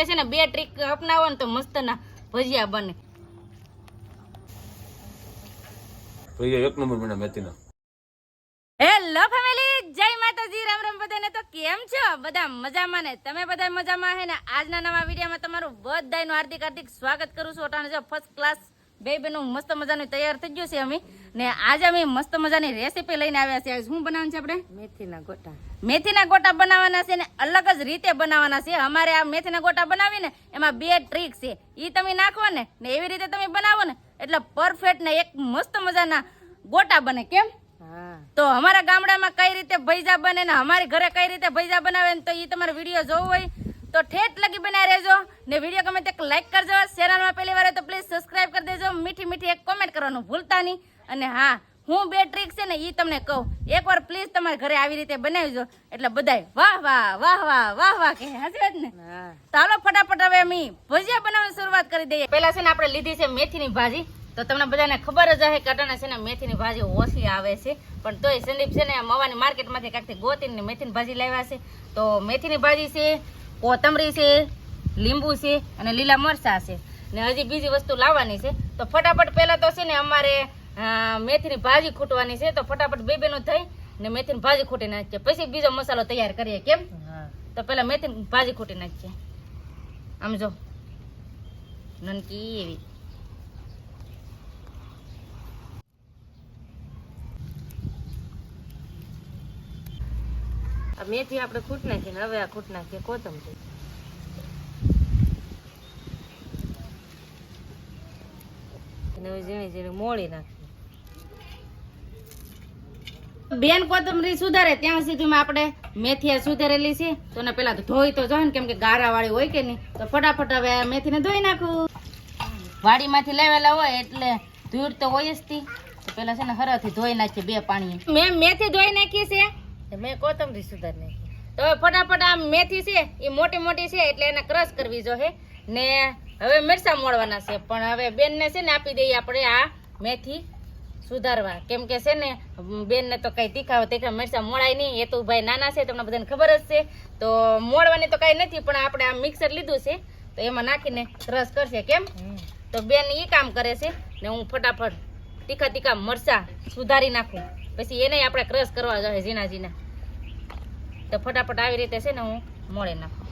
રીતે છે ને બે ટ્રીક અપનાવો ને તો મસ્ત ના ભજીયા બને. એક નંબર મને મેથીના. હેલો ફેમિલી જય માતાજી રામ રામ બધાને. તો કેમ છો? બધા મજામાં ને? તમે બધા મજામાં હે ને? આજના નવા વિડીયોમાં તમારું બધાનું હાર્દિક હાર્દિક સ્વાગત કરું છું. અટાણે જો ફર્સ્ટ ક્લાસ બે બેનું મસ્ત મજાનું તૈયાર થઈ ગયું છે અમે. ને આજે અમે મસ્ત મજાની રેસીપી લઈને આવ્યા છે શું બનાવવાનું છે આપણે? મેથીના ગોટા. મેથીના ગોટા બનાવવાના છે ને અલગ જ રીતે બનાવવાના છે. અમારે આ મેથીના ગોટા બનાવીને એમાં બે ટ્રીક છે. એ તમે નાખો ને ને એવી રીતે તમે બનાવો ને એટલે પરફેક્ટ ને એક મસ્ત મજાના ગોટા બને કેમ? તો અમારા ગામડામાં કઈ રીતે ભૈજા બને ને અમારી ઘરે કઈ રીતે ભૈજા બનાવે ને તો એ તમારે વીડિયો જોવો હોય. તો ઠેઠ લગી બનાવી રહેજો ને વીડિયો ગમે તે લાઈક કરજો. ચેનલમાં પહેલી વાર તો પ્લીઝ સબસ્ક્રાઇબ કરી દેજો. મીઠી મીઠી એક કોમેન્ટ કરવાનું ભૂલતા નહીં. અને હા હું બે ટ્રીક છે ને એ તમને કહું. એકવાર પ્લીઝ તમારા ઘરે આવી રીતે બનાવજો. એટલે બધાય વાહ વાહ વાહ વાહ વાહ વાહ કે વાત ને. ચાલો ફટાફટ હવે અમે ભજીયા બનાવવાની શરૂઆત કરી દઈએ. પહેલા છે ને આપણે લીધી છે મેથીની ભાજી. તો તમને બધાને ખબર જ હશે કે અટાણે છે ને મેથીની ભાજી ઓછી આવે છે. પણ તોય સંદીપ છે ને મવાની માર્કેટમાંથી કાંઈકથી ગોતીને મેથીની ભાજી લાવ્યા છે. તો મેથીની ભાજી છે કોથમરી છે લીંબુ છે અને લીલા મરચાં છે. ને હજી બીજી વસ્તુ લાવવાની છે. તો ફટાફટ પહેલાં તો છે ને અમારે મેથીની ભાજી ખૂટવાની છે. તો ફટાફટ બે બેનો થઈ ને મેથીની ભાજી ખૂટી નાખીએ. પછી બીજો મસાલો તૈયાર કરીએ. કેમ? તો પહેલાં મેથીની ભાજી ખૂટી નાખીએ. આમ જો. નનકી એવી. આ મેથી આપણે ખૂટ નાખીએ હવે આ ખૂટ નાખીએ કોથમરી અને હવે ઝીણી ઝીણી મોળી નાખીએ. બેન કોથમરી સુધારે ત્યાં સુધીમાં આપણે મેથી સુધારેલી છે. તો ને પેલા તો ધોઈ તો જોઈ ને કેમ કે ગારા વાળી હોય કે નહીં તો ફટાફટ હવે મેથી મેથીને ધોઈ નાખું. વાડીમાંથી લેવેલા હોય એટલે ધૂળ તો હોય જ તી. પેલા છે ને હરથી ધોઈ નાખીએ બે પાણી મેં મેથી ધોઈ નાખી છે. મેં કોથમરી સુધાર નાખી. તો હવે ફટાફટ આ મેથી છે એ મોટી મોટી છે એટલે એને ક્રશ કરવી જોઈએ. ને હવે મિરસા મોડવાના છે પણ હવે બેનને છે ને આપી દઈએ આપણે આ મેથી સુધારવા. કેમ કે છે ને બેનને તો કંઈ તીખાવ તીખા મિરસા મોળાય નહીં. એ તો ભાઈ નાના છે તમને બધાને ખબર જ છે. તો મોડવાની તો કાંઈ નથી પણ આપણે આ મિક્સર લીધું છે તો એમાં નાખીને ક્રશ કરશે. કેમ? તો બેન એ કામ કરે છે ને હું ફટાફટ તીખા તીખા મરચા સુધારી નાખું. પછી એને આપણે ક્રશ કરવા જોઈએ ઝીણા ઝીણા તો ફટાફટ આવી રીતે છે ને હું મોડે નાખું.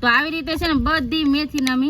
તો આવી રીતે છે ને બધી મેથી અમે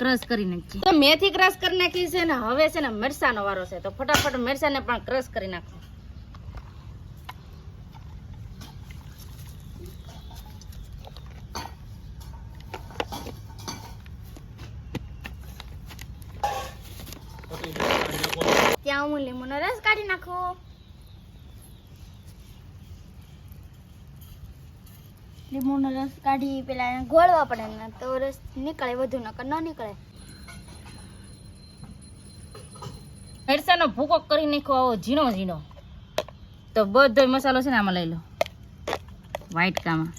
ક્રશ કરી નાખીએ. તો મેથી ક્રશ કરી નાખી છે ને હવે છે ને મરસાનો વારો છે. તો ફટાફટ મરસાને પણ ક્રશ કરી નાખો. ત્યાં હું લીંબુનો રસ કાઢી નાખું. લીંબુનો રસ કાઢી પેલા એને ગોળવા પડે ને તો રસ નીકળે વધુ નકર ન નીકળે. મરસાનો ભૂકો કરી નાખો આવો ઝીણો ઝીણો. તો બધો મસાલો છે ને આમાં લઈ લો. વ્હાઈટ કામાં.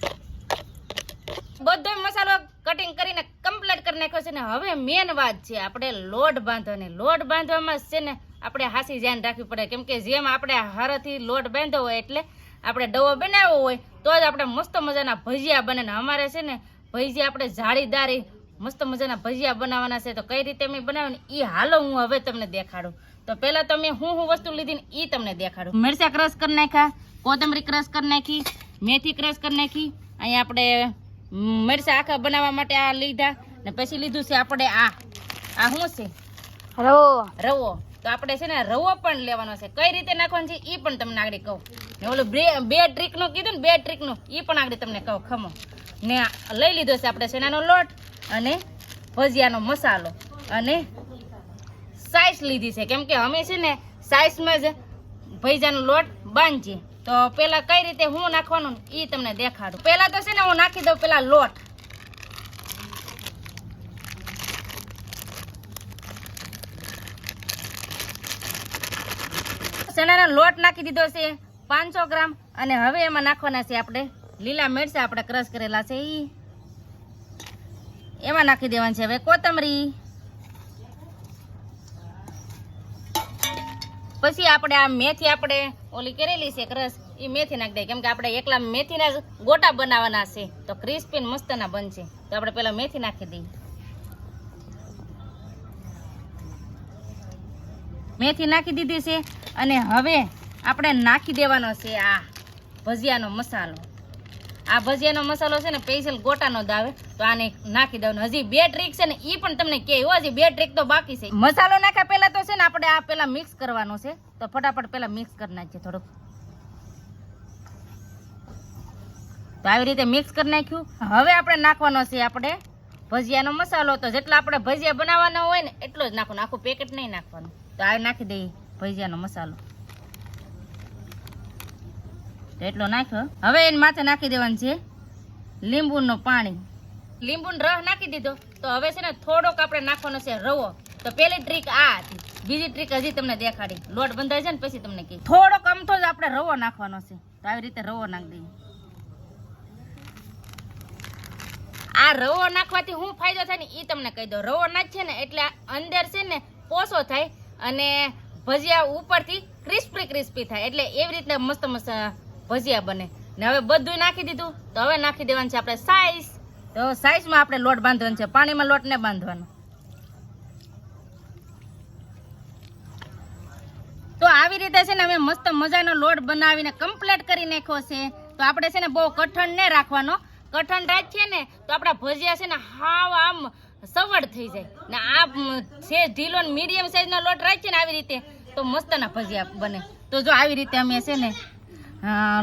બધો મસાલો કટિંગ કરીને કમ્પ્લીટ કરી નાખ્યો છે ને હવે મેન વાત છે આપણે લોટ બાંધવાની. લોટ બાંધવામાં છે ને આપણે હાસી ધ્યાન રાખવી પડે. કેમ કે જેમ આપણે હારથી લોટ બાંધો હોય એટલે આપણે ડવો બનાવ્યો હોય તો જ આપણે મસ્ત મજાના ભજીયા બને ને અમારે છે ને ભજીયા આપણે જાળીદારી મસ્ત મજાના ભજીયા બનાવવાના છે. તો કઈ રીતે મેં બનાવ્યું એ હાલો હું હવે તમને દેખાડું. તો પહેલા તમે હું હું વસ્તુ લીધી ને એ તમને દેખાડું. મરચા ક્રશ કરી નાખ્યા કોથમરી ક્રશ કરી નાખી મેથી ક્રશ કરી નાખી. અહીંયા આપણે મરચાં આખા બનાવવા માટે આ લીધા ને પછી લીધું છે આપણે આ. આ શું છે? રવો. રવો. તો આપણે છે ને રવો પણ લેવાનો છે. કઈ રીતે નાખવાનો છે એ પણ તમને આગળ કહું. ને ઓલું બે બે ટ્રીકનું કીધું ને, બે ટ્રીકનું એ પણ આગળ તમને કહું, ખમો. ને લઈ લીધો છે આપણે શેનાનો લોટ અને ભજીયાનો મસાલો. અને સાઈસ લીધી છે. કેમ કે અમે છે ને સાઈસમાં જ ભજીયાનો લોટ બાંધીએ. તો પહેલાં કઈ રીતે હું નાખવાનું એ તમને દેખાડું. પહેલાં તો છે ને હું નાખી દઉં પહેલાં લોટ. ચણાનો લોટ નાખી દીધો છે, પાંચસો ગ્રામ. અને હવે એમાં નાખવાના છે આપણે લીલા મિરચા આપણે ક્રશ કરેલા છે એ એમાં નાખી દેવાની છે હવે કોથમરી. પછી આપણે આ મેથી આપણે ઓલી કરેલી છે ક્રશ એ મેથી નાખી દઈએ. કેમ કે આપણે એકલા મેથીના ગોટા બનાવવાના છે. તો ક્રિસ્પી મસ્તના બનશે. તો આપણે પેલા મેથી નાખી દઈએ. મેથી નાખી દીધી છે. અને હવે આપણે નાખી દેવાનો છે આ ભજીયાનો મસાલો. આ ભજીયાનો મસાલો છે ને સ્પેશિયલ ગોટાનો જ આવે, તો આને નાખી દેવાનો. હજી બે ટ્રીક છે ને એ પણ તમને હો, હજી બે ટ્રીક તો બાકી છે. મસાલો નાખ્યા પહેલાં તો છે ને, આપણે આ પહેલાં મિક્સ કરવાનો છે. તો ફટાફટ પહેલાં મિક્સ કરી નાખીએ થોડુંક. તો આવી રીતે મિક્સ કરી નાખ્યું. હવે આપણે નાખવાનો છે આપણે ભજીયાનો મસાલો. તો જેટલા આપણે ભજીયા બનાવવાના હોય ને, એટલો જ નાખવાનો. આખું પેકેટ નહીં નાખવાનું. તો આ નાખી દઈએ. ભજીયાનો મસાલો. એટલો નાખ્યો. હવે એને માથે નાખી દેવાનું છે લીંબુનું પાણી. લીંબુનો રસ નાખી દીધો. તો હવે છે ને થોડોક આપણે નાખવાનો છે રવો. તો પેલી ટ્રીક આ હતી. બીજી ટ્રીક હજી તમને દેખાડી. લોટ બંધાય છે ને પછી તમને કહી. થોડોક અમથો જ આપણે રવો નાખવાનો છે. તો આવી રીતે રવો નાખી દઈએ. આ રવો નાખવાથી શું ફાયદો થાય ને એ તમને કહી દો રવો નાખીએ ને એટલે અંદર છે ને પોસો થાય. અને ભજીયા ઉપરથી ક્રિસ્પી ક્રિસ્પી થાય. એટલે એવી રીતના મસ્ત મસ્ત ભજીયા બને. ને હવે બધું નાખી દીધું. તો હવે નાખી દેવાનું છે આપણે સાઈઝ તો સાઈઝમાં આપણે લોટ બાંધવાનો છે. પાણીમાં લોટ ને બાંધવાનો. તો આવી રીતે છે ને અમે મસ્ત મજાનો લોટ બનાવીને કમ્પ્લીટ કરી નાખ્યો છે. તો આપણે છે ને બહુ કઠણ ને રાખવાનો. કઠણ રાખીએ ને તો આપણા ભજીયા છે ને હાવ આમ સવડ થઈ જાય. ને આ છે ઢીલો મીડિયમ સાઈઝનો લોટ રાખીએ ને આવી રીતે તો મસ્તના ભજીયા બને. તો જો આવી રીતે અમે છે ને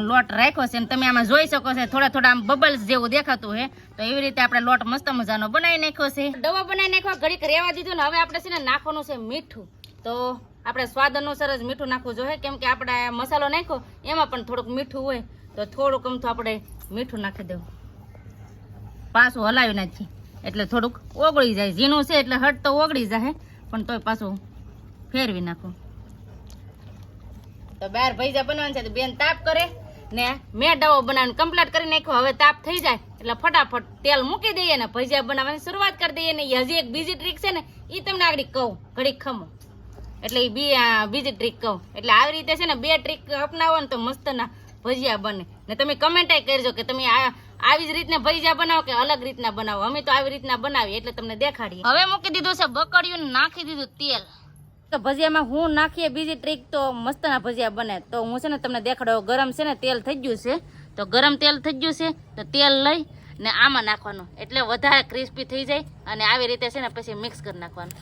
લોટ રાખ્યો છે ને તમે આમાં જોઈ શકો છો થોડા થોડા આમ બબલ્સ જેવું દેખાતું છે. તો એવી રીતે આપણે લોટ મસ્ત મજાનો બનાવી નાખ્યો છે. દવા બનાવી નાખ્યો ઘડીક રહેવા દીધું ને હવે આપણે છે ને નાખવાનું છે મીઠું. તો આપણે સ્વાદ અનુસાર જ મીઠું નાખવું જોઈએ કેમ કે આપણે મસાલો નાખ્યો એમાં પણ થોડુંક મીઠું હોય. તો થોડુંક અમથું આપણે મીઠું નાખી દેવું. પાછું હલાવી નાખીએ એટલે થોડુંક ઓગળી જાય. ઝીણું છે એટલે હટ તો ઓગળી જાય પણ તોય પાછું ફેરવી નાખું. તો બાર ભૈજા બનાવવાનું છે તો બેન તાપ કરે ને મેં ડવો બનાવીને કમ્પ્લીટ કરી નાખ્યો. હવે તાપ થઈ જાય એટલે ફટાફટ તેલ મૂકી દઈએ ને ભજીયા બનાવવાની શરૂઆત કરી દઈએ ને હજી એક બીજી ટ્રીક છે ને એ તમને આગળ કહું, ઘડીક ખમો. એટલે એ બી બીજી ટ્રીક કહું. એટલે આવી રીતે છે ને બે ટ્રીક અપનાવો ને તો મસ્ત ના ભજીયા બને. ને તમે કમેન્ટ કરજો કે તમે આવી જ રીતના ભજીયા બનાવો કે અલગ રીતના બનાવો? અમે તો આવી રીતના બનાવીએ એટલે તમને દેખાડીએ. હવે મૂકી દીધું છે બકડિયું નાખી દીધું તેલ. તો ભજીયામાં હું નાખીએ બીજી ટ્રીક તો મસ્તના ભજીયા બને. તો હું છે ને તમને દેખાડો ગરમ છે ને તેલ થઈ ગયું છે. તો ગરમ તેલ થઈ ગયું છે તો તેલ લઈ ને આમાં નાખવાનું. એટલે વધારે ક્રિસ્પી થઈ જાય અને આવી રીતે છે ને પછી મિક્સ કરી નાખવાનું.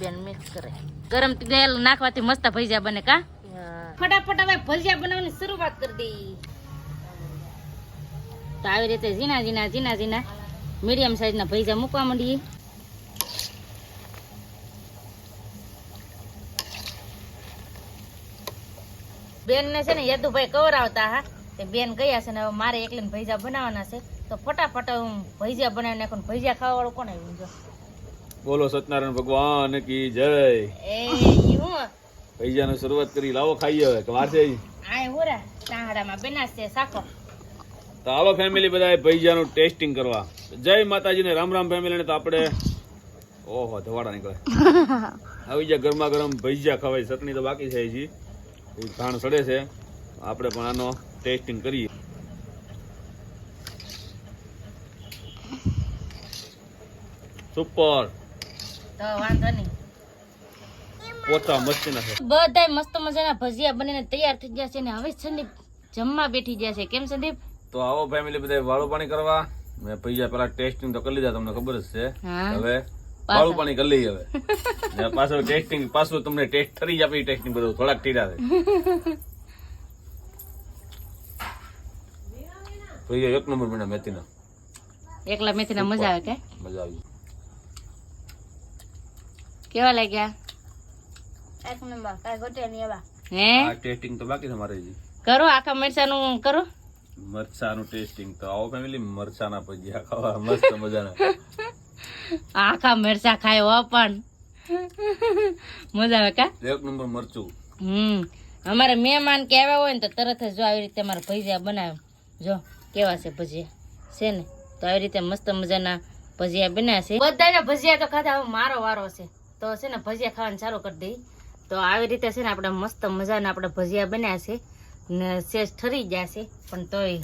બેન મિક્સ કરે. ગરમ તેલ નાખવાથી મસ્ત ભજીયા બને કા? ફટાફટ હવે ભજીયા બનાવવાની શરૂઆત કરી દઈ. તો આવી રીતે ઝીણા ઝીણા ઝીણા ઝીણા મીડિયમ સાઈઝના ભજીયા મૂકવા માંડીએ. બેનને છે ને યદુભાઈ કવરાવતા હા તે બેન ગયા છે ને હવે મારે એકલીને ભજીયા બનાવવાના છે. તો ફટાફટ હું ભજીયા બનાવી નાખું ને ખાવા વાળું કોણ આવ્યું જો? બોલો સત્યનારાયણ ભગવાન કી જય. એ હું. પૈસાની શરૂઆત કરી લાવો ખાઈએ હવે કે વાર છે આ હોરા તાહડામાં બનાસ છે સાખો તો હાલો ફેમિલી બધા ભૈજાનું ટેસ્ટિંગ કરવા. જય માતાજીને રામ રામ ફેમિલીને તો આપણે ઓહો ધવાડા નીકળે આવી જાય ગરમા ગરમ ભૈજા ખવાય ચટણી તો બાકી છે હજી. એ ઘાણ સડે છે. આપણે પણ આનો ટેસ્ટિંગ કરીએ. સુપર તો વાંધો નહીં. પોતા મસ્તી છે. બધાય મસ્ત મજાના ભજીયા બનીને તૈયાર થઈ ગયા છે ને હવે સંદીપ જમવા બેઠી ગયા છે. કેમ સંદીપ? તો આવો ફેમિલી બધા વાળું પાણી કરવા. મેં પૈસા પેલા ટેસ્ટિંગ તો કરી લીધા તમને ખબર જ છે. હવે વાળું પાણી કરી લઈ હવે. ને પાછું ટેસ્ટિંગ પાછું તમને ટેસ્ટ કરી જ આપી ટેસ્ટિંગ બધું. થોડાક ટીડા છે. ભૈયા એક નંબર બન્યા મેથીના. એકલા મેથીના મજા આવે કે? મજા આવી કેવા લાગ્યા? એક નંબર કાંઈ ગોટે નહીં એવા. હે? આ ટેસ્ટિંગ તો બાકી છે મારે કરો આખા મરચાનું કરો. મરચાનું ટેસ્ટિંગ તો આવો ફેમિલી મરચાના ભજીયા ખાવા. મસ્ત મજાના. આખા મરચા ખાય હો પણ. મજા આવે કા? એક નંબર મરચું. હમ. અમારે મહેમાન કે આવ્યા હોય ને તો તરત જ જો આવી રીતે અમારા ભજીયા બનાવે. જો કેવા છે ભજીયા? છે ને? તો આવી રીતે મસ્ત મજાના ભજીયા બન્યા છે. બધાને ભજીયા તો ખાધા હવે મારો વારો છે. તો છે ને ભજીયા ખાવાનું ચાલુ કરી દઈ. તો આવી રીતે છે ને આપણે મસ્ત મજાના આપણે ભજીયા બન્યા છે. ને સેજ ઠરી ગયા છે પણ તોય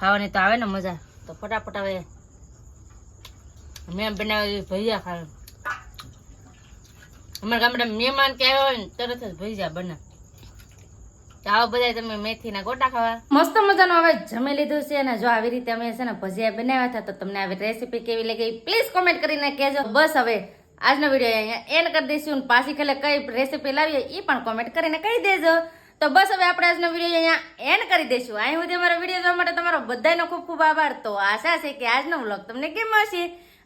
ખાવાની તો આવે ને મજા. તો ફટાફટ હવે મેં બનાવેલી ભજીયા ખાવાનું. અમારા ગામડા મહેમાન કે આવ્યા હોય ને, તરત જ ભજીયા બના. આવો બધા તમે મેથીના ગોટા ખાવા. મસ્ત મજાનું હવે જમી લીધું છે અને જો આવી રીતે અમે છે ને ભજીયા બનાવ્યા હતા, તો તમને આવી રેસીપી કેવી લાગી પ્લીઝ કોમેન્ટ કરીને કહેજો. બસ હવે આજનો વીડિયો અહીંયા એન્ડ કરી દઈશું પાછી ખેલે કઈ રેસીપી લાવીએ એ પણ કોમેન્ટ કરીને કહી દેજો. તો બસ હવે આપણે આજનો વીડિયો અહીંયા એન્ડ કરી દઈશું. અહીં સુધી અમારો વીડિયો જોવા માટે તમારો બધાનો ખૂબ ખૂબ આભાર. તો આશા છે કે આજનો વ્લોગ તમને કેમ હશે